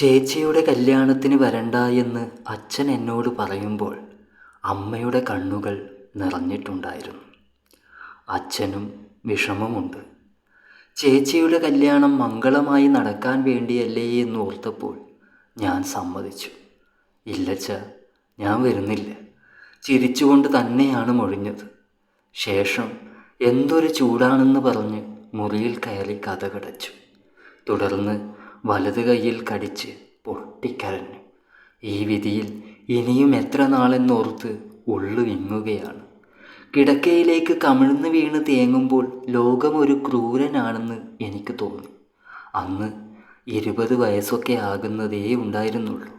ചേച്ചിയുടെ കല്യാണത്തിന് വരണ്ട എന്ന് അച്ഛൻ എന്നോട് പറയുമ്പോൾ അമ്മയുടെ കണ്ണുകൾ നിറഞ്ഞിട്ടുണ്ടായിരുന്നു. അച്ഛനും വിഷമമുണ്ട്. ചേച്ചിയുടെ കല്യാണം മംഗളമായി നടക്കാൻ വേണ്ടിയല്ലേ എന്ന് ഓർത്തപ്പോൾ ഞാൻ സമ്മതിച്ചു. ഇല്ലച്ച ഞാൻ വരുന്നില്ല. ചിരിച്ചുകൊണ്ട് തന്നെയാണ് മൊഴിഞ്ഞത്. ശേഷം എന്തൊരു ചൂടാണെന്ന് പറഞ്ഞ് മുറിയിൽ കയറി കഥ കടച്ചു. തുടർന്ന് വലത് കൈയിൽ കടിച്ച് പൊട്ടിക്കരഞ്ഞു. ഈ വിധിയിൽ ഇനിയും എത്ര നാളെന്നോർത്ത് ഉള്ളു വിങ്ങുകയാണ്. കിടക്കയിലേക്ക് കമിഴ്ന്ന് വീണ് തേങ്ങുമ്പോൾ ലോകം ഒരു ക്രൂരനാണെന്ന് എനിക്ക് തോന്നി. അന്ന് ഇരുപത് വയസ്സൊക്കെ ആകുന്നതേ ഉണ്ടായിരുന്നുള്ളൂ.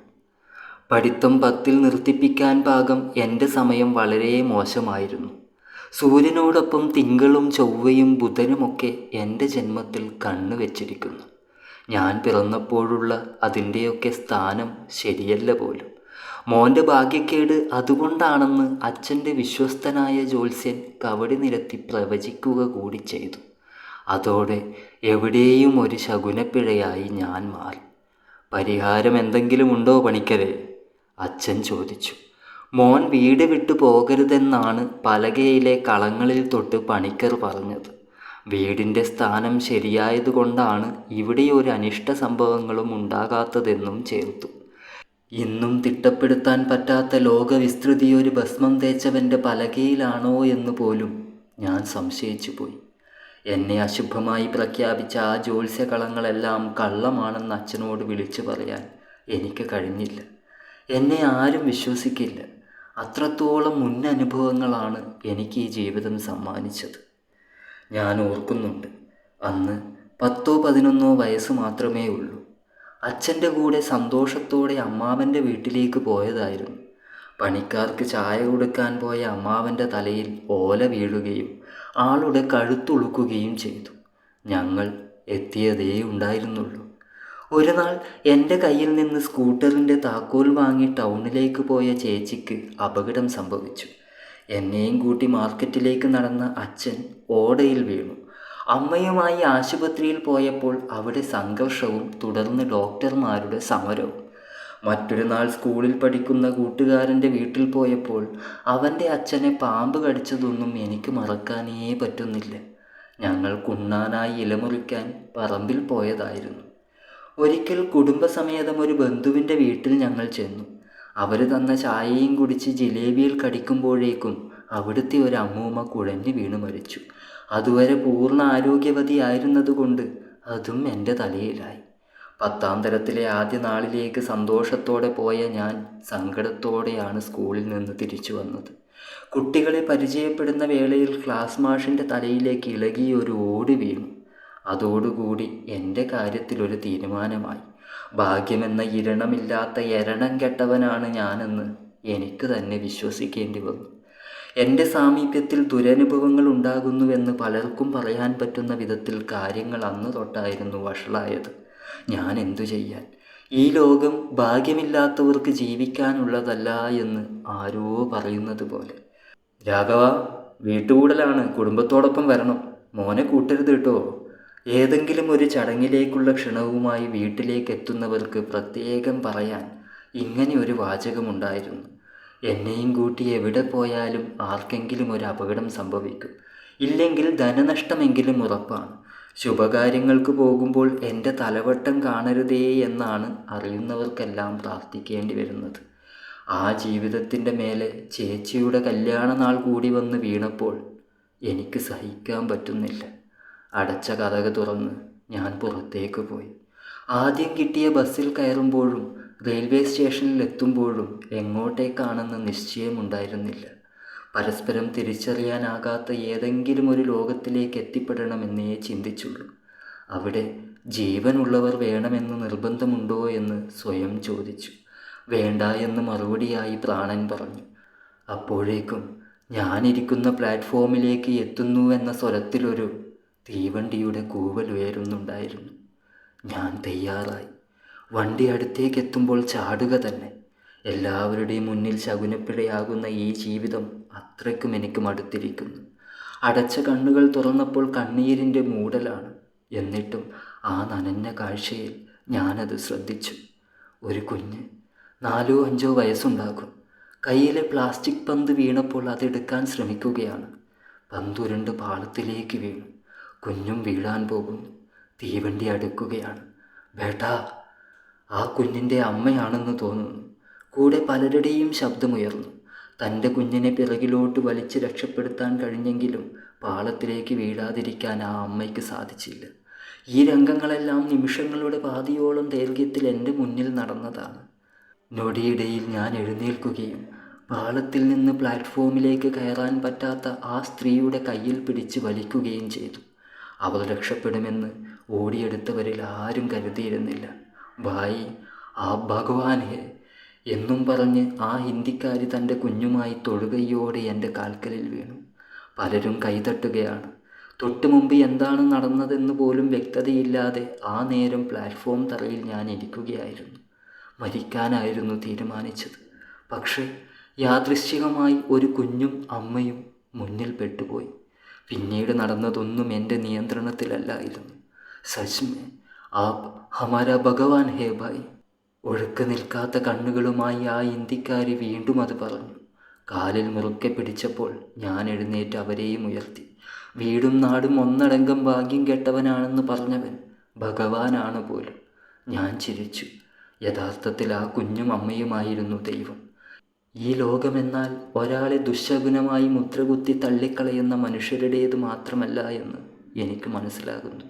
പഠിത്തം പത്തിൽ നിർത്തിപ്പിക്കാൻ പാകം എന്റെ സമയം വളരെ മോശമായിരുന്നു. സൂര്യനോടൊപ്പം തിങ്കളും ചൊവ്വയും ബുധനുമൊക്കെ എന്റെ ജന്മത്തിൽ കണ്ണു വെച്ചിരിക്കുന്നു ഞാൻ പിറന്നപ്പോഴുള്ള അതിന്റെയൊക്കെ സ്ഥാനം ശരിയല്ല പോലും. മോന്റെ ഭാഗ്യക്കേട് അതുകൊണ്ടാണെന്ന് അച്ഛന്റെ വിശ്വസ്തനായ ജോത്സ്യൻ കവടി നിരത്തി പ്രവചിക്കുക കൂടി ചെയ്തു. അതോടെ എവിടെയും ഒരു ശകുനപ്പിഴയായി ഞാൻ മാറി. പരിഹാരം എന്തെങ്കിലും ഉണ്ടോ പണിക്കരെ? അച്ഛൻ ചോദിച്ചു. മോൻ വീട് വിട്ടു പോകരുതെന്നാണ് പലകയിലെ കളങ്ങളിൽ തൊട്ട് പണിക്കർ പറഞ്ഞത്. വീടിന്റെ സ്ഥാനം ശരിയായതുകൊണ്ടാണ് ഇവിടെ ഒരു അനിഷ്ട സംഭവങ്ങളും ഉണ്ടാകാത്തതെന്നും ചേർത്തു. ഇന്നും തിട്ടപ്പെടുത്താൻ പറ്റാത്ത ലോകവിസ്തൃതി ഒരു ഭസ്മം തേച്ചവന്റെ പലകയിലാണോ എന്ന് പോലും ഞാൻ സംശയിച്ചു പോയി. എന്നെ അശുഭമായി പ്രഖ്യാപിച്ച ആ ജ്യോത്സ്യകളങ്ങളെല്ലാം കള്ളമാണെന്ന് അച്ഛനോട് വിളിച്ചു പറയാൻ എനിക്ക് കഴിഞ്ഞില്ല. എന്നെ ആരും വിശ്വസിക്കില്ല. അത്രത്തോളം മുൻ അനുഭവങ്ങളാണ് എനിക്ക് ഈ ജീവിതം സമ്മാനിച്ചത്. ഞാൻ ഓർക്കുന്നുണ്ട്. അന്ന് പത്തോ പതിനൊന്നോ വയസ്സ് മാത്രമേ ഉള്ളൂ. അച്ഛന്റെ കൂടെ സന്തോഷത്തോടെ അമ്മാവന്റെ വീട്ടിലേക്ക് പോയതായിരുന്നു. പണിക്കാർക്ക് ചായ കൊടുക്കാൻ പോയ അമ്മാവന്റെ തലയിൽ ഓല വീഴുകയും ആളുടെ കഴുത്തുളുക്കുകയും ചെയ്തു. ഞങ്ങൾ എത്തിയതേ ഉണ്ടായിരുന്നുള്ളൂ. ഒരു നാൾ എന്റെ കയ്യിൽ നിന്ന് സ്കൂട്ടറിന്റെ താക്കോൽ വാങ്ങി ടൗണിലേക്ക് പോയ ചേച്ചിക്ക് അപകടം സംഭവിച്ചു. എന്നെയും കൂട്ടി മാർക്കറ്റിലേക്ക് നടന്ന അച്ഛൻ ഓടയിൽ വീണു. അമ്മയുമായി ആശുപത്രിയിൽ പോയപ്പോൾ അവിടെ സംഘർഷവും തുടർന്ന് ഡോക്ടർമാരുടെ സമരവും. മറ്റൊരു നാൾ സ്കൂളിൽ പഠിക്കുന്ന കൂട്ടുകാരന്റെ വീട്ടിൽ പോയപ്പോൾ അവന്റെ അച്ഛനെ പാമ്പ് കടിച്ചതൊന്നും എനിക്ക് മറക്കാനേ പറ്റുന്നില്ല. ഞങ്ങൾ കുണ്ണാനായി ഇലമുറിക്കാൻ പറമ്പിൽ പോയതായിരുന്നു. ഒരിക്കൽ കുടുംബസമേതം ഒരു ബന്ധുവിന്റെ വീട്ടിൽ ഞങ്ങൾ ചെന്നു. അവർ തന്ന ചായയും കുടിച്ച് ജിലേബിയിൽ കടിക്കുമ്പോഴേക്കും അവിടുത്തെ ഒരു അമ്മൂമ്മ കുഴഞ്ഞു വീണു മരിച്ചു. അതുവരെ പൂർണ ആരോഗ്യവതിയായിരുന്നതുകൊണ്ട് അതും എന്റെ തലയിലായി. പത്താം തരത്തിലെ ആദ്യ നാളിലേക്ക് സന്തോഷത്തോടെ പോയ ഞാൻ സങ്കടത്തോടെയാണ് സ്കൂളിൽ നിന്ന് തിരിച്ചു വന്നത്. കുട്ടികളെ പരിചയപ്പെടുന്ന വേളയിൽ ക്ലാസ് മാഷിന്റെ തലയിലേക്ക് ഇളകി ഒരു ഓടി വീണു. അതോടുകൂടി എന്റെ കാര്യത്തിലൊരു തീരുമാനമായി. ഭാഗ്യമെന്ന ഇരണമില്ലാത്ത എരണം കെട്ടവനാണ് ഞാനെന്ന് എനിക്ക് തന്നെ വിശ്വസിക്കേണ്ടി വന്നു. എന്റെ സാമീപ്യത്തിൽ ദുരനുഭവങ്ങൾ ഉണ്ടാകുന്നുവെന്ന് പലർക്കും പറയാൻ പറ്റുന്ന വിധത്തിൽ കാര്യങ്ങൾ അന്ന് തൊട്ടായിരുന്നു വഷളായത്. ഞാൻ എന്തു ചെയ്യാൻ? ഈ ലോകം ഭാഗ്യമില്ലാത്തവർക്ക് ജീവിക്കാനുള്ളതല്ല എന്ന് ആരോ പറയുന്നത് പോലെ. രാഘവ വീട്ടുകൂടലാണ്. കുടുംബത്തോടൊപ്പം വരണം. മോനെ കൂട്ടരുത് കേട്ടോ. ഏതെങ്കിലും ഒരു ചടങ്ങിലേക്കുള്ള ക്ഷണവുമായി വീട്ടിലേക്ക് എത്തുന്നവർക്ക് പ്രത്യേകം പറയാൻ ഇങ്ങനെ ഒരു വാചകമുണ്ടായിരുന്നു. എന്നെയും കൂട്ടി എവിടെ പോയാലും ആർക്കെങ്കിലും ഒരു അപകടം സംഭവിക്കും. ഇല്ലെങ്കിൽ ധനനഷ്ടമെങ്കിലും ഉറപ്പാണ്. ശുഭകാര്യങ്ങൾക്ക് പോകുമ്പോൾ എന്റെ തലവട്ടം കാണരുതേ എന്നാണ് അറിയുന്നവർക്കെല്ലാം പ്രാർത്ഥിക്കേണ്ടി വരുന്നത്. ആ ജീവിതത്തിന്റെ മേലെ ചേച്ചിയുടെ കല്യാണ നാൾ കൂടി വന്ന് വീണപ്പോൾ എനിക്ക് സഹിക്കാൻ പറ്റുന്നില്ല. അടച്ച കഥക തുറന്ന് ഞാൻ പുറത്തേക്ക് പോയി. ആദ്യം കിട്ടിയ ബസ്സിൽ കയറുമ്പോഴും റെയിൽവേ സ്റ്റേഷനിൽ എത്തുമ്പോഴും എങ്ങോട്ടേക്കാണെന്ന് നിശ്ചയമുണ്ടായിരുന്നില്ല. പരസ്പരം തിരിച്ചറിയാനാകാത്ത ഏതെങ്കിലും ഒരു ലോകത്തിലേക്ക് എത്തിപ്പെടണമെന്നേ ചിന്തിച്ചുള്ളൂ. അവിടെ ജീവനുള്ളവർ വേണമെന്ന് നിർബന്ധമുണ്ടോ എന്ന് സ്വയം ചോദിച്ചു. വേണ്ട എന്ന് മറുപടിയായി പ്രാണൻ പറഞ്ഞു. അപ്പോഴേക്കും ഞാനിരിക്കുന്ന പ്ലാറ്റ്ഫോമിലേക്ക് എത്തുന്നു എത്തുന്നുവെന്ന സ്വരത്തിലൊരു തീവണ്ടിയുടെ കൂവൽ ഉയരുന്നുണ്ടായിരുന്നു. ഞാൻ തയ്യാറായി. വണ്ടി അടുത്തേക്ക് എത്തുമ്പോൾ ചാടുക തന്നെ. എല്ലാവരുടെയും മുന്നിൽ ശകുനപ്പിഴയാകുന്ന ഈ ജീവിതം അത്രയ്ക്കും എനിക്ക് മടുത്തിരിക്കുന്നു. അടച്ച കണ്ണുകൾ തുറന്നപ്പോൾ കണ്ണീരിന്റെ മൂടലാണ്. എന്നിട്ടും ആ നനഞ്ഞ കാഴ്ചയിൽ ഞാനത് ശ്രദ്ധിച്ചു. ഒരു കുഞ്ഞ് നാലോ അഞ്ചോ വയസ്സുണ്ടാകും. കയ്യിലെ പ്ലാസ്റ്റിക് പന്ത് വീണപ്പോൾ അതെടുക്കാൻ ശ്രമിക്കുകയാണ്. പന്തുരുണ്ട് പാളത്തിലേക്ക് വീണു. കുഞ്ഞും വീഴാൻ പോകുന്നു. തീവണ്ടി അടുക്കുകയാണ്. ബേട്ടാ ആ കുഞ്ഞിന്റെ അമ്മയാണെന്ന് തോന്നുന്നു. കൂടെ പലരുടെയും ശബ്ദമുയർന്നു. തന്റെ കുഞ്ഞിനെ പിറകിലോട്ട് വലിച്ച് രക്ഷപ്പെടുത്താൻ കഴിഞ്ഞെങ്കിലും പാളത്തിലേക്ക് വീഴാതിരിക്കാൻ ആ അമ്മയ്ക്ക് സാധിച്ചില്ല. ഈ രംഗങ്ങളെല്ലാം നിമിഷങ്ങളുടെ പാതിയോളം ദൈർഘ്യത്തിൽ എന്റെ മുന്നിൽ നടന്നതാണ്. നൊടിയിടയിൽ ഞാൻ എഴുന്നേൽക്കുകയും പാളത്തിൽ നിന്ന് പ്ലാറ്റ്ഫോമിലേക്ക് കയറാൻ പറ്റാത്ത ആ സ്ത്രീയുടെ കയ്യിൽ പിടിച്ച് വലിക്കുകയും ചെയ്തു. അവൾ രക്ഷപ്പെടുമെന്ന് ഓടിയെടുത്തവരിൽ ആരും കരുതിയിരുന്നില്ല. ഭായി ആ ഭഗവാൻ ഹേ എന്നും പറഞ്ഞ് ആ ഹിന്ദിക്കാരി തന്റെ കുഞ്ഞുമായി തൊഴുകയോടെ എന്റെ കാൽക്കലിൽ വീണു. പലരും കൈതട്ടുകയാണ്. തൊട്ടു മുമ്പ് എന്താണ് നടന്നതെന്ന് പോലും വ്യക്തതയില്ലാതെ ആ നേരം പ്ലാറ്റ്ഫോം തറയിൽ ഞാൻ ഇരിക്കുകയായിരുന്നു. മരിക്കാനായിരുന്നു തീരുമാനിച്ചത്. പക്ഷേ യാദൃശ്ചികമായി ഒരു കുഞ്ഞും അമ്മയും മുന്നിൽ പെട്ടുപോയി പിന്നീട് നടന്നതൊന്നും എന്റെ നിയന്ത്രണത്തിലല്ലായിരുന്നു. സച്മേ ആപ് ഹമാര ഭഗവാൻ ഹേ ഭായ് ഒഴുക്ക് നിൽക്കാത്ത കണ്ണുകളുമായി ആ ഇന്ത്യക്കാരി വീണ്ടും അത് പറഞ്ഞു. കാലിൽ മുറുക്കെ പിടിച്ചപ്പോൾ ഞാൻ എഴുന്നേറ്റ് അവരെയും ഉയർത്തി. വീടും നാടും ഒന്നടങ്കം ഭാഗ്യം കെട്ടവനാണെന്ന് പറഞ്ഞവൻ ഭഗവാനാണ് പോലും. ഞാൻ ചിരിച്ചു. യഥാർത്ഥത്തിൽ ആ കുഞ്ഞും അമ്മയുമായിരുന്നു ദൈവം. ഈ ലോകമെന്നാൽ ഒരാളെ ദുശകുനമായി മുദ്രകുത്തി തള്ളിക്കളയുന്ന മനുഷ്യരുടേത് മാത്രമല്ല എന്ന് എനിക്ക് മനസ്സിലാകുന്നു.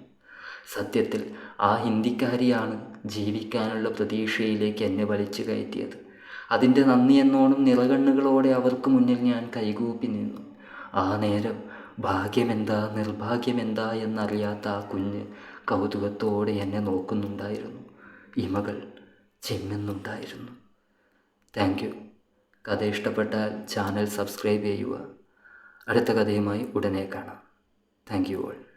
സത്യത്തിൽ ആ ഹിന്ദിക്കാരിയാണ് ജീവിക്കാനുള്ള പ്രതീക്ഷയിലേക്ക് എന്നെ വലിച്ചു കയറ്റിയത്. അതിന്റെ നന്ദി എന്നോണം നിറകണ്ണുകളോടെ അവർക്ക് മുന്നിൽ ഞാൻ കൈകൂപ്പി നിന്നു. ആ നേരം ഭാഗ്യമെന്താ നിർഭാഗ്യമെന്താ എന്നറിയാത്ത ആ കുഞ്ഞ് കൗതുകത്തോടെ എന്നെ നോക്കുന്നുണ്ടായിരുന്നു. ഇമകൾ ചിമ്മുന്നുണ്ടായിരുന്നു താങ്ക് യു. കഥ ഇഷ്ടപ്പെട്ടാൽ ചാനൽ സബ്സ്ക്രൈബ് ചെയ്യുക. അടുത്ത കഥയുമായി ഉടനെ കാണാം. Thank you all.